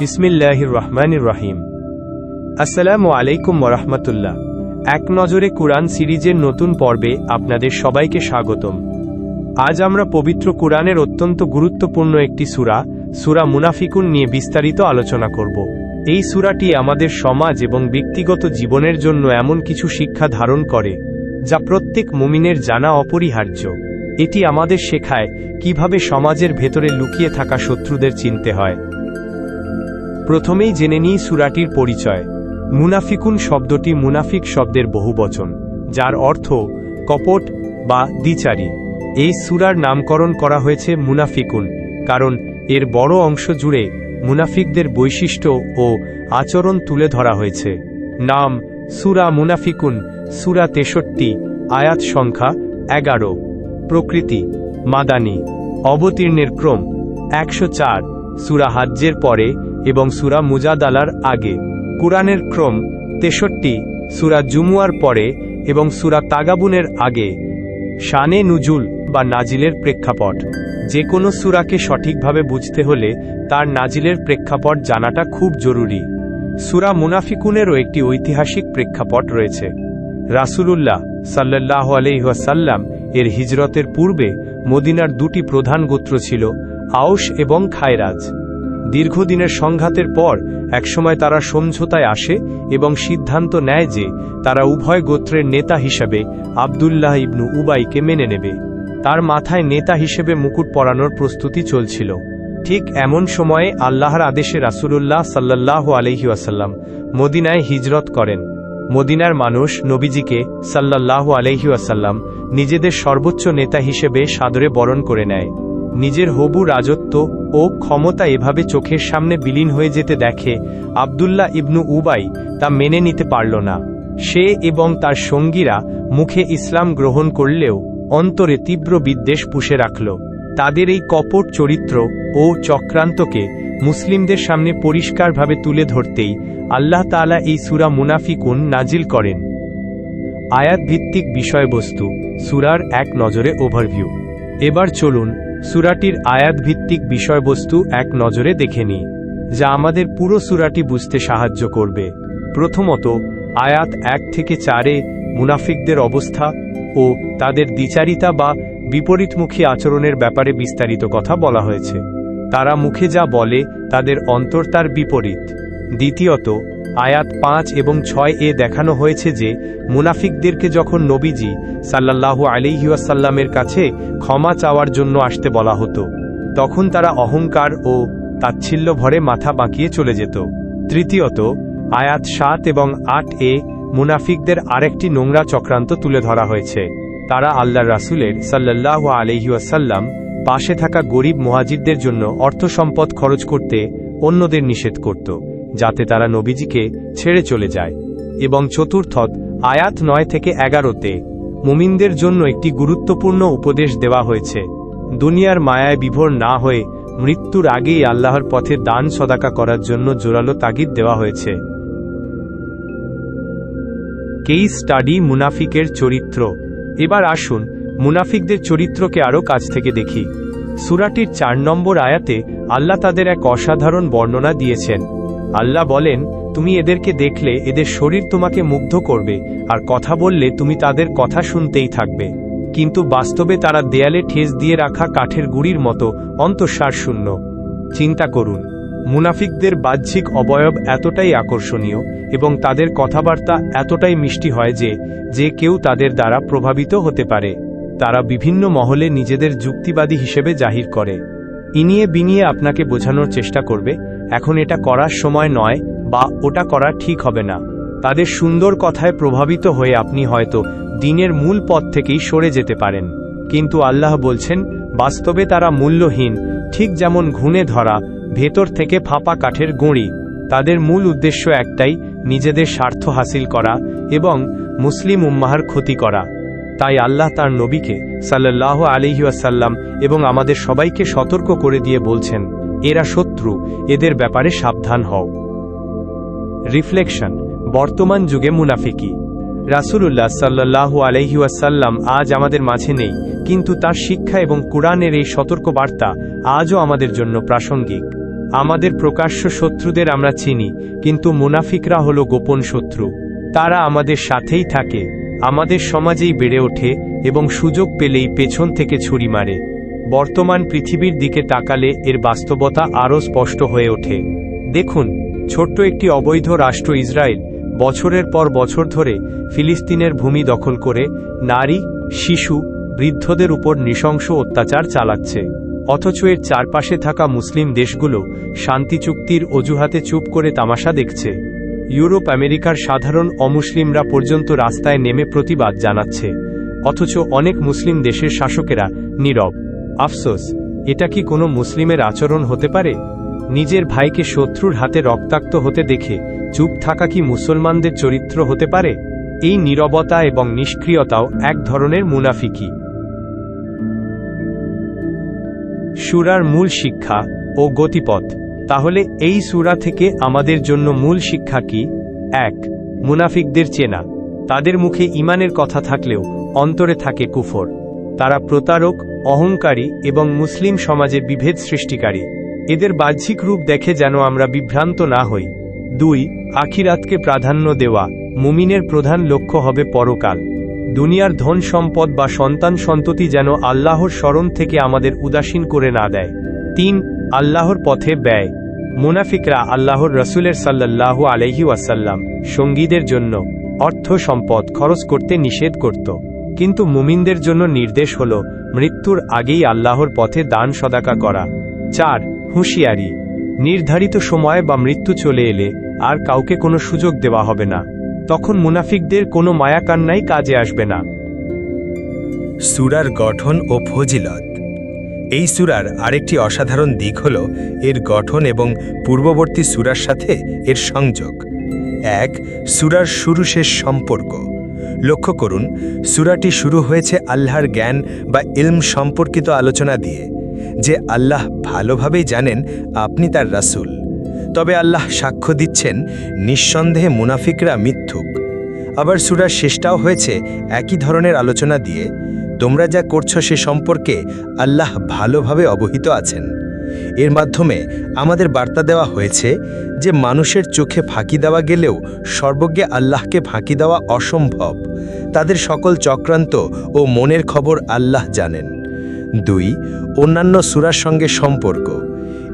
বিসমিল্লাহির রহমানির রহিম। আসসালামু আলাইকুম ওরহমতুল্লাহ এক নজরে কুরআন সিরিজের নতুন পর্বে আপনাদের সবাইকে স্বাগতম। আজ আমরা পবিত্র কুরআনের অত্যন্ত গুরুত্বপূর্ণ একটি সূরা, সুরা মুনাফিকুন নিয়ে বিস্তারিত আলোচনা করব। এই সূরাটি আমাদের সমাজ এবং ব্যক্তিগত জীবনের জন্য এমন কিছু শিক্ষা ধারণ করে, যা প্রত্যেক মুমিনের জানা অপরিহার্য। এটি আমাদের শেখায় কীভাবে সমাজের ভেতরে লুকিয়ে থাকা শত্রুদের চিনতে হয়। প্রথমেই জেনে নিই সুরাটির পরিচয়। মুনাফিকুন শব্দটি মুনাফিক শব্দের বহুবচন, যার অর্থ কপট বা দ্বিচারী। এই সুরার নামকরণ করা হয়েছে মুনাফিকুন, কারণ এর বড় অংশ জুড়ে মুনাফিকদের বৈশিষ্ট্য ও আচরণ তুলে ধরা হয়েছে। নাম সুরা মুনাফিকুন, সুরা তেষট্টি, আয়াত সংখ্যা এগারো। প্রকৃতি, মাদানি, অবতীর্ণের ক্রম, একশো চার, সুরা হাজ্যের পরে এবং সুরা মুজাদালার আগে। কুরআনের ক্রম তেষট্টি, সুরা জুমুয়ার পরে এবং সুরা তাগাবুনের আগে। শানে নুজুল বা নাজিলের প্রেক্ষাপট। যে কোনো সুরাকে সঠিকভাবে বুঝতে হলে তার নাজিলের প্রেক্ষাপট জানাটা খুব জরুরি। সুরা মুনাফিকুনেরও একটি ঐতিহাসিক প্রেক্ষাপট রয়েছে। রাসূলুল্লাহ সাল্লাহ আলহাসাল্লাম এর হিজরতের পূর্বে মদিনার দুটি প্রধান গোত্র ছিল আউস এবং খায়রাজ। দীর্ঘদিনের সংঘাতের পর একসময় তারা সমঝোতায় আসে এবং সিদ্ধান্ত নেয় যে তারা উভয় গোত্রের নেতা হিসেবে আবদুল্লাহ ইবনু উবাইকে মেনে নেবে। তার মাথায় নেতা হিসেবে মুকুট পরানোর প্রস্তুতি চলছিল। ঠিক এমন সময়ে আল্লাহর আদেশে রাসূলুল্লাহ সাল্লাহ আলহিউসাল্লাম মদিনায় হিজরত করেন। মদিনার মানুষ নবীজিকে সাল্লাহ আলহিউসাল্লাম নিজেদের সর্বোচ্চ নেতা হিসেবে সাদরে বরণ করে নেয়। নিজের হবু রাজত্ব ও ক্ষমতা এভাবে চোখের সামনে বিলীন হয়ে যেতে দেখে আবদুল্লাহ ইবনু উবাই তা মেনে নিতে পারল না। সে এবং তার সঙ্গীরা মুখে ইসলাম গ্রহণ করলেও অন্তরে তীব্র বিদ্বেষ পুষে রাখল। তাদের এই কপট চরিত্র ও চক্রান্তকে মুসলিমদের সামনে পরিষ্কারভাবে তুলে ধরতেই আল্লাহ তালা এই সুরা মুনাফিকুন নাজিল করেন। আয়াত ভিত্তিক বিষয়বস্তু, সুরার এক নজরে ওভারভিউ এবার চলুন সুরাটির আয়াত ভিত্তিক বিষয়বস্তু এক নজরে দেখে নিই, যা আমাদের পুরো সুরাটি বুঝতে সাহায্য করবে। প্রথমত, আয়াত এক থেকে চারে মুনাফিকদের অবস্থা ও তাদের দ্বিচারিতা বা বিপরীতমুখী আচরণের ব্যাপারে বিস্তারিত কথা বলা হয়েছে। তারা মুখে যা বলে তাদের অন্তর তার বিপরীত। দ্বিতীয়ত আয়াত পাঁচ এবং ছয় এ দেখানো হয়েছে যে, মুনাফিকদেরকে যখন নবীজি সাল্লাল্লাহু আলিহাসাল্লামের কাছে ক্ষমা চাওয়ার জন্য আসতে বলা হতো, তখন তারা অহংকার ও তাচ্ছিল্য ভরে মাথা বাঁকিয়ে চলে যেত। তৃতীয়ত, আয়াত সাত এবং আট এ মুনাফিকদের আরেকটি নোংরা চক্রান্ত তুলে ধরা হয়েছে। তারা আল্লাহ রাসুলের সাল্লাহ আলহিউসাল্লাম পাশে থাকা গরিব মহাজিদদের জন্য অর্থ সম্পদ খরচ করতে অন্যদের নিষেধ করত। যাতে তারা নবীজিকে ছেড়ে চলে যায়। এবং চতুর্থত আয়াত নয় থেকে এগারোতে মুমিনদের জন্য একটি গুরুত্বপূর্ণ উপদেশ দেওয়া হয়েছে। দুনিয়ার মায়ায় বিভোর না হয়ে মৃত্যুর আগেই আল্লাহর পথে দান সদাকা করার জন্য জোরালো তাগিদ দেওয়া হয়েছে। কেই স্টাডি মুনাফিকের চরিত্র। এবার আসুন মুনাফিকদের চরিত্রকে আরও কাছ থেকে দেখি। সুরাটির চার নম্বর আয়াতে আল্লাহ তাদের এক অসাধারণ বর্ণনা দিয়েছেন। আল্লাহ বলেন, তুমি এদেরকে দেখলে এদের শরীর তোমাকে মুগ্ধ করবে আর কথা বললে তুমি তাদের কথা শুনতেই থাকবে। কিন্তু বাস্তবে তারা দেয়ালে ঠেস দিয়ে রাখা কাঠের গুড়ির মতো অন্তঃসার শূন্য। চিন্তা করুন, মুনাফিকদের বাহ্যিক অবয়ব এতটাই আকর্ষণীয় এবং তাদের কথাবার্তা এতটাই মিষ্টি হয় যে যে কেউ তাদের দ্বারা প্রভাবিত হতে পারে। তারা বিভিন্ন মহলে নিজেদের যুক্তিবাদী হিসেবে জাহির করে। ইনিয়ে বিনিয়ে আপনাকে বোঝানোর চেষ্টা করবে, এখন এটা করার সময় নয়, বা ওটা করা ঠিক হবে না। তাদের সুন্দর কথায় প্রভাবিত হয়ে আপনি হয়তো দিনের মূল পথ থেকেই সরে যেতে পারেন। কিন্তু আল্লাহ বলছেন, বাস্তবে তারা মূল্যহীন, ঠিক যেমন ঘুণে ধরা, ভেতর থেকে ফাঁপা কাঠের গুঁড়ি। তাদের মূল উদ্দেশ্য একটাই, নিজেদের স্বার্থ হাসিল করা এবং মুসলিম উম্মাহার ক্ষতি করা। তাই আল্লাহ তার নবীকে সাল্লাহ আলিহাসাল্লাম এবং আমাদের সবাইকে সতর্ক করে দিয়ে বলছেন, এরা শত্রু, এদের ব্যাপারে সাবধান হও। রিফ্লেকশন, বর্তমান যুগে মুনাফিকি। রাসুলুল্লাহ সাল্লাহ আলহিউসাল্লাম আজ আমাদের মাঝে নেই, কিন্তু তার শিক্ষা এবং কোরআনের এই সতর্ক বার্তা আজও আমাদের জন্য প্রাসঙ্গিক। আমাদের প্রকাশ্য শত্রুদের আমরা চিনি, কিন্তু মুনাফিকরা হল গোপন শত্রু। তারা আমাদের সাথেই থাকে। আমাদের সমাজেই বেড়ে ওঠে এবং সুযোগ পেলেই পেছন থেকে ছুরি মারে। বর্তমান পৃথিবীর দিকে তাকালে এর বাস্তবতা আরও স্পষ্ট হয়ে ওঠে। দেখুন, ছোট্ট একটি অবৈধ রাষ্ট্র ইসরায়েল বছরের পর বছর ধরে ফিলিস্তিনের ভূমি দখল করে নারী, শিশু, বৃদ্ধদের উপর নৃশংস অত্যাচার চালাচ্ছে। অথচ এর চারপাশে থাকা মুসলিম দেশগুলো শান্তি চুক্তির অজুহাতে চুপ করে তামাশা দেখছে। ইউরোপ আমেরিকার সাধারণ অমুসলিমরা পর্যন্ত রাস্তায় নেমে প্রতিবাদ জানাচ্ছে। অথচ অনেক মুসলিম দেশের শাসকেরা, নীরব। আফসোস, এটা কি কোনো মুসলিমের আচরণ হতে পারে? নিজের ভাইকে শত্রুর হাতে রক্তাক্ত হতে দেখে চুপ থাকা কি মুসলমানদের চরিত্র হতে পারে? এই নীরবতা এবং নিষ্ক্রিয়তাও এক ধরনের মুনাফিকি। সুরার মূল শিক্ষা ও গতিপথ। তাহলে এই সুরা থেকে আমাদের জন্য মূল শিক্ষা কি? এক, মুনাফিকদের চেনা। তাদের মুখে ইমানের কথা থাকলেও অন্তরে থাকে কুফর। তারা প্রতারক, অহংকারী এবং মুসলিম সমাজে বিভেদ সৃষ্টিকারী। এদের বাহ্যিক রূপ দেখে যেন আমরা বিভ্রান্ত না হই। দুই, আখিরাতকে প্রাধান্য দেওয়া মুমিনের প্রধান লক্ষ্য হবে পরকাল। দুনিয়ার ধন সম্পদ বা সন্তান সন্ততি যেন আল্লাহর স্মরণ থেকে আমাদের উদাসীন করে না দেয়। তিন, আল্লাহর পথে ব্যয়। মুনাফিকরা আল্লাহর রসুলের সাল্লাল্লাহু আলহি ওয়াসাল্লাম সঙ্গীদের জন্য অর্থ সম্পদ খরচ করতে নিষেধ করত। কিন্তু মুমিনদের জন্য নির্দেশ হল মৃত্যুর আগেই আল্লাহর পথে দান সদাকা করা। চার, হুঁশিয়ারি। নির্ধারিত সময় বা মৃত্যু চলে এলে আর কাউকে কোনো সুযোগ দেওয়া হবে না। তখন মুনাফিকদের কোনো মায়াকান্নাই কাজে আসবে না। সুরার গঠন ও ফজিলত। এই সুরার আরেকটি অসাধারণ দিক হল এর গঠন এবং পূর্ববর্তী সুরার সাথে এর সংযোগ। এক, সুরার শুরু শেষ সম্পর্ক। লক্ষ্য করুন, সুরাটি শুরু হয়েছে আল্লাহর জ্ঞান বা ইলম সম্পর্কিত আলোচনা দিয়ে, যে আল্লাহ ভালোভাবেই জানেন আপনি তার রাসূল। তবে আল্লাহ সাক্ষ্য দিচ্ছেন, নিঃসন্দেহে মুনাফিকরা মিথ্যুক। আবার সুরার শেষটাও হয়েছে একই ধরনের আলোচনা দিয়ে তোমরা যা করছ সে সম্পর্কে আল্লাহ ভালোভাবে অবহিত আছেন। এর মাধ্যমে আমাদের বার্তা দেওয়া হয়েছে যে মানুষের চোখে ফাঁকি দেওয়া গেলেও সর্বজ্ঞে আল্লাহকে ফাঁকি দেওয়া অসম্ভব। তাদের সকল চক্রান্ত ও মনের খবর আল্লাহ জানেন। দুই, অন্যান্য সুরার সঙ্গে সম্পর্ক।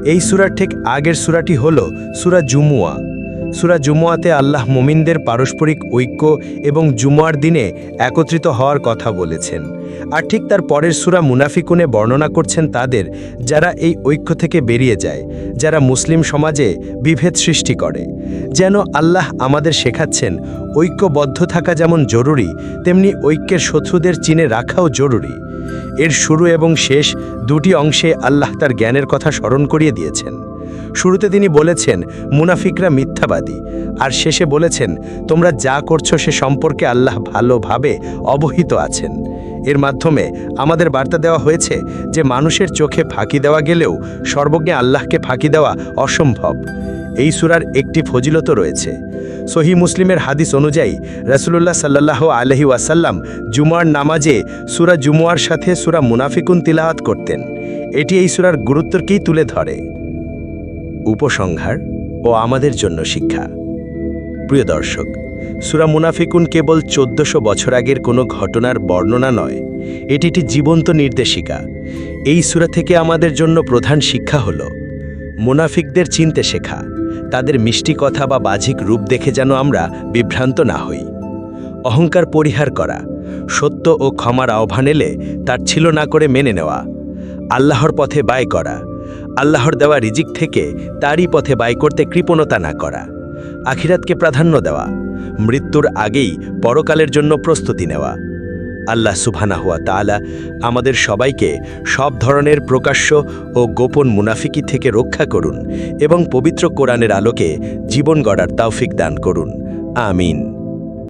এই সুরার ঠিক আগের সুরাটি হল সুরা জুমুয়া। সুরা জুমুয়াতে আল্লাহ মুমিনদের পারস্পরিক ঐক্য এবং জুমুয়ার দিনে একত্রিত হওয়ার কথা বলেছেন। আর ঠিক তার পরের সুরা মুনাফিকুনে বর্ণনা করছেন তাদের যারা এই ঐক্য থেকে বেরিয়ে যায়, যারা মুসলিম সমাজে বিভেদ সৃষ্টি করে। যেন আল্লাহ আমাদের শেখাচ্ছেন, ঐক্যবদ্ধ থাকা যেমন জরুরি, তেমনি ঐক্যের শত্রুদের চিনে রাখাও জরুরি। এর শুরু এবং শেষ দুটি অংশে আল্লাহ তার জ্ঞানের কথা স্মরণ করিয়ে দিয়েছেন। শুরুতে তিনি বলেছেন, মুনাফিকরা মিথ্যাবাদী। আর শেষে বলেছেন, তোমরা যা করছ সে সম্পর্কে আল্লাহ ভালোভাবে অবহিত আছেন। এর মাধ্যমে আমাদের বার্তা দেওয়া হয়েছে যে মানুষের চোখে ফাঁকি দেওয়া গেলেও সর্বজ্ঞে আল্লাহকে ফাঁকি দেওয়া অসম্ভব। এই সুরার একটি ফজিলত রয়েছে। সহি মুসলিমের হাদিস অনুযায়ী রসুল্লাহ সাল্লাহ আলহি ওয়াসাল্লাম জুমার নামাজে সুরা জুমুয়ার সাথে সুরা মুনাফিকুন তিলাওয়াত করতেন। এটি এই সুরার গুরুত্বকেই তুলে ধরে। উপসংহার ও আমাদের জন্য শিক্ষা। প্রিয় দর্শক সুরা মুনাফিকুন কেবল চোদ্দশো বছর আগের কোনো ঘটনার বর্ণনা নয়। এটি একটি জীবন্ত নির্দেশিকা। এই সুরা থেকে আমাদের জন্য প্রধান শিক্ষা হল, মুনাফিকদের চিনতে শেখা, তাদের মিষ্টি কথা বা বাহ্যিক রূপ দেখে যেন আমরা বিভ্রান্ত না হই। অহংকার পরিহার করা, সত্য ও ক্ষমার আহ্বান এলে তার ছিল না করে মেনে নেওয়া। আল্লাহর পথে ব্যয় করা, আল্লাহর দেওয়া রিজিক থেকে তারই পথে ব্যয় করতে কৃপণতা না করা, আখিরাতকে প্রাধান্য দেওয়া। মৃত্যুর আগেই পরকালের জন্য প্রস্তুতি নেওয়া। আল্লাহ সুবহানা হুয়া তালা আমাদের সবাইকে সব ধরনের প্রকাশ্য ও গোপন মুনাফিকি থেকে রক্ষা করুন এবং পবিত্র কোরআনের আলোকে জীবন গড়ার তাওফিক দান করুন। আমিন।